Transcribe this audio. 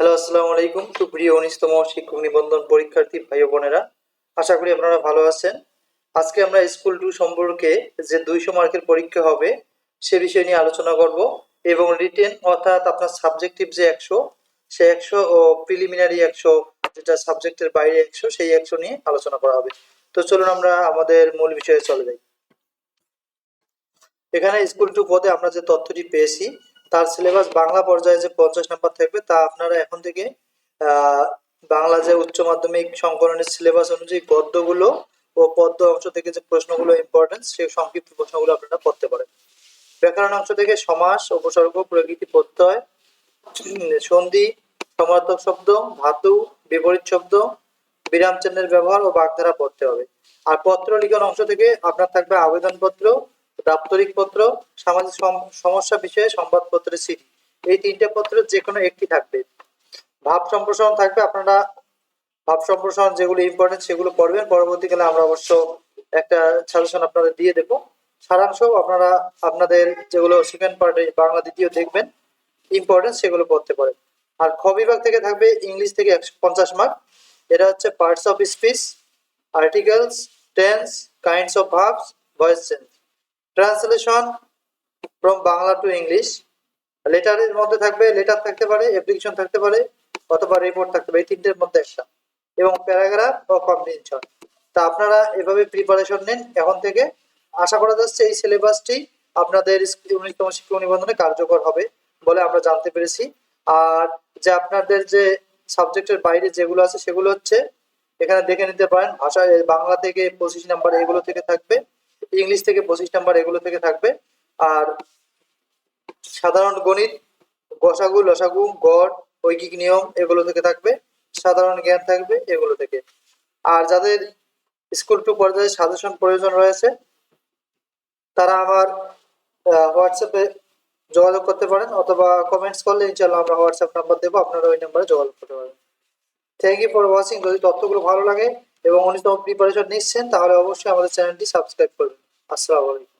Hello, আসসালামু আলাইকুম। সুপ্রিয় উনিশতম শিক্ষক নিবন্ধন পরীক্ষার্থী ভাই বোনেরা, আশা করি আপনারা ভালো আছেন। আজকে আমরা স্কুল টু সম্পর্কে যে দুইশো মার্কের পরীক্ষা হবে, সে বিষয় নিয়ে আলোচনা করব এবং রিটেন অর্থাৎ আপনার সাবজেক্টিভ যে একশো, সে একশো ও প্রিলিমিনারি একশো, যেটা সাবজেক্টের বাইরে একশো, সেই একশো নিয়ে আলোচনা করা হবে। তো চলুন আমরা আমাদের মূল বিষয়ে চলে যাই। এখানে স্কুল টু পদে আমরা যে তথ্যটি পেয়েছি তার সিলেবাস বাংলা পর্যায়ে যে পঞ্চাশ নাম্বার থাকবে, তা আপনারা এখন থেকে বাংলা যে উচ্চ মাধ্যমিক সংকলনের সিলেবাস অনুযায়ী গদ্যগুলো ও পদ্য অংশ থেকে যে প্রশ্নগুলো ইম্পর্টেন্স সেই সংক্ষিপ্ত প্রশ্নগুলো আপনারা পড়তে পারেন। ব্যাকরণ অংশ থেকে সমাস, উপসর্গ, প্রকৃতি প্রত্যয় সন্ধি, সমার্থক শব্দ, ধাতু, বিপরীত শব্দ, বিরাম চিহ্নের ব্যবহার ও বাগধারা পড়তে হবে। আর পত্র লিখন অংশ থেকে আপনার থাকবে আবেদনপত্র দাপ্তরিক পত্র, সামাজিক সমস্যা বিষয়ে সংবাদপত্রের সিডি। এই তিনটে পত্রের যে কোনো একটি থাকবে। ভাব সম্প্রসারণ থাকবে, আপনারা ভাব সম্প্রসারণ যেগুলো ইম্পর্টেন্ট সেগুলো পড়বেন। পরবর্তীকালে আমরা অবশ্য একটা সাজেশন আপনাদের দিয়ে দেবো। সারাংশ আপনারা, আপনাদের যেগুলো সেকেন্ড পার্টে বাংলা দ্বিতীয় দেখবেন ইম্পর্টেন্ট সেগুলো পড়তে পারেন। আর খ বিভাগ থেকে থাকবে ইংলিশ থেকে একশো পঞ্চাশ মার্ক এটা হচ্ছে parts of speech articles tense kinds of ভাবস voice change translation from Bangla to English লেটারের মধ্যে থাকবে লেটার থাকতে পারে অ্যাপ্লিকেশন থাকতে পারে, অথবা রিপোর্ট থাকতে পারে, এই তিনটের মধ্যে একটা। এবং প্যারাগ্রাফ ও কম্বিনেশন তা আপনারা এভাবে প্রিপারেশন নিন, এখন থেকে আশা করা যাচ্ছে এই সিলেবাসটি আপনাদের উনিশতম শিক্ষক নিবন্ধনে কার্যকর হবে বলে আমরা জানতে পেরেছি। আর যে আপনাদের যে সাবজেক্টের বাইরে যেগুলো আছে সেগুলো হচ্ছে, এখানে দেখে নিতে পারেন ভাষা বাংলা থেকে পঁচিশ নাম্বার এগুলো থেকে থাকবে। ইংলিশ থেকে পঁচিশ নাম্বার এগুলো থেকে থাকবে। আর সাধারণ গণিত, গসাগু, লসাগু, গড়, ঐকিক নিয়ম এগুলো থেকে থাকবে। সাধারণ জ্ঞান থাকবে এগুলো থেকে। আর যাদের স্কুল টু পর্যায়ে সাজেশন প্রয়োজন রয়েছে, তারা আমার হোয়াটসঅ্যাপে যোগাযোগ করতে পারেন অথবা কমেন্টস করলে ইনশাল্লাহ আমরা হোয়াটসঅ্যাপ নাম্বার দেবো, আপনারা ওই নাম্বারে যোগাযোগ করতে পারেন থ্যাংক ইউ ফর ওয়াচিং যদি তথ্যগুলো ভালো লাগে এবং উনিশতম প্রিপারেশন নিচ্ছেন, তাহলে অবশ্যই আমাদের চ্যানেলটি সাবস্ক্রাইব করবেন। আসসালামু আলাইকুম